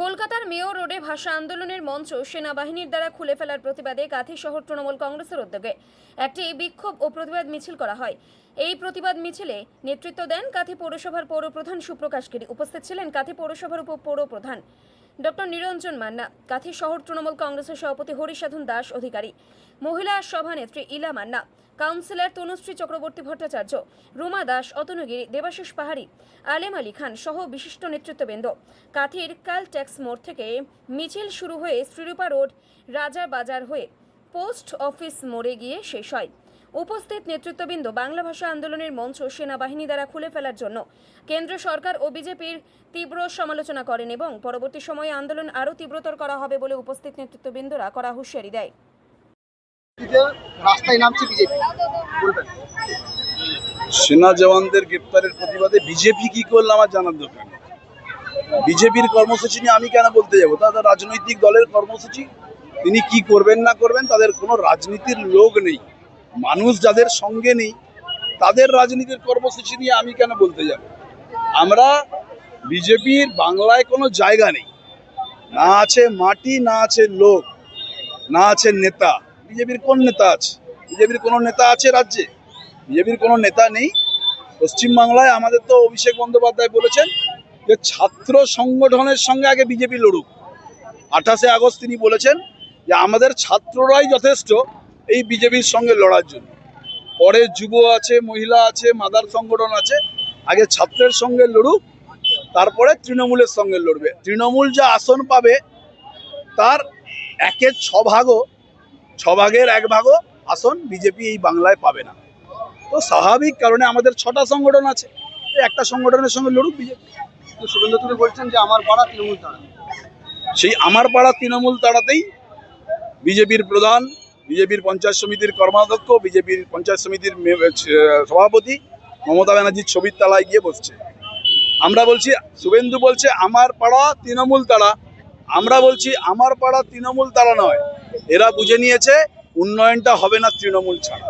কলকাতার মেয়র রোডে ভাষা আন্দোলনের মঞ্চ সেনাবাহিনীর দ্বারা খুলে ফেলার প্রতিবাদে গাঁথি শহর তৃণমূল কংগ্রেসের উদ্যোগে একটি বিক্ষোভ ও প্রতিবাদ মিছিল করা হয়। এই প্রতিবাদ মিছিলে নেতৃত্ব দেন কাঁথি পৌরসভার পৌরপ্রধান সুপ্রকাশ গিরি। উপস্থিত ছিলেন কাঁথি পৌরসভার উপ পৌরপ্রধান ডক্টর নিরঞ্জন মান্না, কাথি শহর তৃণমূল কংগ্রেসের সভাপতি হরিসাধন দাস অধিকারী, মহিলা সভানেত্রী ইলা মান্না, কাউন্সিলর তনুশ্রী চক্রবর্তী ভট্টাচার্য, রুমা দাস, অতনুগিরি, দেবাশিস পাহাড়ি, আলেম আলী খান সহ বিশিষ্ট নেতৃত্ববৃন্দ। কাথির কাল ট্যাক্স মোড় থেকে মিছিল শুরু হয়ে শ্রীরূপা রোড রাজা বাজার হয়ে পোস্ট অফিস মোড়ে গিয়ে শেষ হয়। উপস্থিত নেতৃত্ববৃন্দ বাংলা ভাষা আন্দোলনের মঞ্চ সেনাবাহিনী দ্বারা খুলে ফেলার জন্য। কেন্দ্র সরকার ও বিজেপির তীব্র সমালোচনা করেন এবং পরবর্তী সময়ে আন্দোলন আরও তীব্রতর করা হবে বলে উপস্থিত নেতৃত্ববৃন্দরা করা হুঁশিয়ারি দেয়। রাস্তায় নামছে বিজেপি। সেনা জওয়ানদের গ্রেপ্তারের প্রতিবাদে বিজেপি কি করল আমার জানার দরকার বিজেপির কর্মসূচি নিয়ে আমি কেন বলতে যাব? তাদের রাজনৈতিক দলের কর্মসূচি। তিনি কি করবেন না করবেন তাদের কোনো রাজনীতির লোক নেই। মানুষ যাদের সঙ্গে নেই, তাদের রাজনীতির কর্মসূচি নিয়ে আমি কেন বলতে যাব? আমরা বিজেপির বাংলায় কোনো জায়গা নেই। না আছে মাটি, না আছে লোক, না আছে নেতা। বিজেপির কোন নেতা আছে? বিজেপির কোনো নেতা আছে রাজ্যে? বিজেপির কোনো নেতা নেই। পশ্চিমবাংলায় আমাদের তো অভিষেক বন্দ্যোপাধ্যায় বলেছেন যে ছাত্র সংগঠনের সঙ্গে আগে বিজেপি লড়ুক। আঠাশে আগস্ট তিনি বলেছেন যে আমাদের ছাত্ররাই যথেষ্ট এই বিজেপির সঙ্গে লড়ার জন্য। পরে যুব আছে মহিলা আছে মাদার সংগঠন আছে আগে ছাত্রের সঙ্গে লড়ুক তারপরে তৃণমূলের সঙ্গে লড়বে। তৃণমূল যা আসন পাবে তার একের ছ ভাগও ছ ভাগের এক ভাগও আসন বিজেপি এই বাংলায় পাবে না। তো স্বাভাবিক কারণে আমাদের ছটা সংগঠন আছে একটা সংগঠনের সঙ্গে লড়ুক বিজেপি। শুভেন্দু তুমি বলছেন যে আমার পাড়া তৃণমূল তারা সেই আমার পাড়া তৃণমূল তাড়াতেই বিজেপির প্রধান বিজেপির পঞ্চায়েত সমিতির কর্মাধ্যক্ষ, বিজেপির পঞ্চায়েত সমিতির সভাপতি মমতা ব্যানার্জির ছবির তালায় গিয়ে বসছে। আমরা বলছি, শুভেন্দু বলছে, আমার পাড়া তৃণমূল তারা আমরা বলছি, আমার পাড়া তৃণমূল তারা নয়। এরা বুঝে নিয়েছে, উন্নয়নটা হবে না তৃণমূল ছাড়া।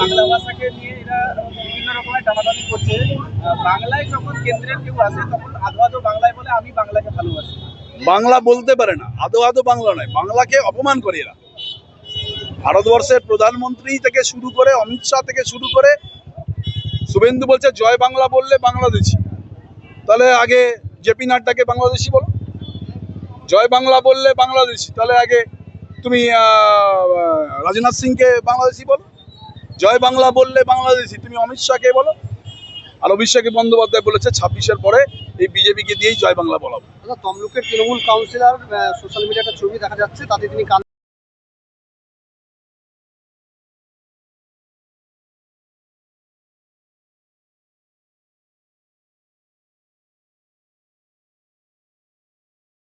বাংলা ভাষাকে নিয়ে এরা বিভিন্ন রকমের করছে বাংলায় যখন কেন্দ্রের কেউ আসে, তখন আধো বাংলায় বলে, আমি বাংলাকে ভালোবাসি। বাংলা বলতে পারে না, আদৌ আদৌ বাংলা নয়, বাংলাকে অপমান করে এরা। ভারতবর্ষের প্রধানমন্ত্রী থেকে শুরু করে, অমিত শাহ থেকে শুরু করে, শুভেন্দু বলছে, জয় বাংলা বললে বাংলাদেশি। তাহলে আগে জেপি নাড্ডাকে বাংলাদেশি বলো। জয় বাংলা বললে বাংলাদেশি, তাহলে আগে তুমি রাজনাথ সিংকে বাংলাদেশি বলো। জয় বাংলা বললে বাংলাদেশি, তুমি অমিত শাহকে বলো। আর অভিষেক বন্দ্যোপাধ্যায় বলেছে, ছাব্বিশের পরে এই বিজেপিকে দিয়েই জয় বাংলা বলাবো তমলুকের তৃণমূল কাউন্সিলর সোশ্যাল মিডিয়া একটা ছবি দেখা যাচ্ছে তাতে তিনি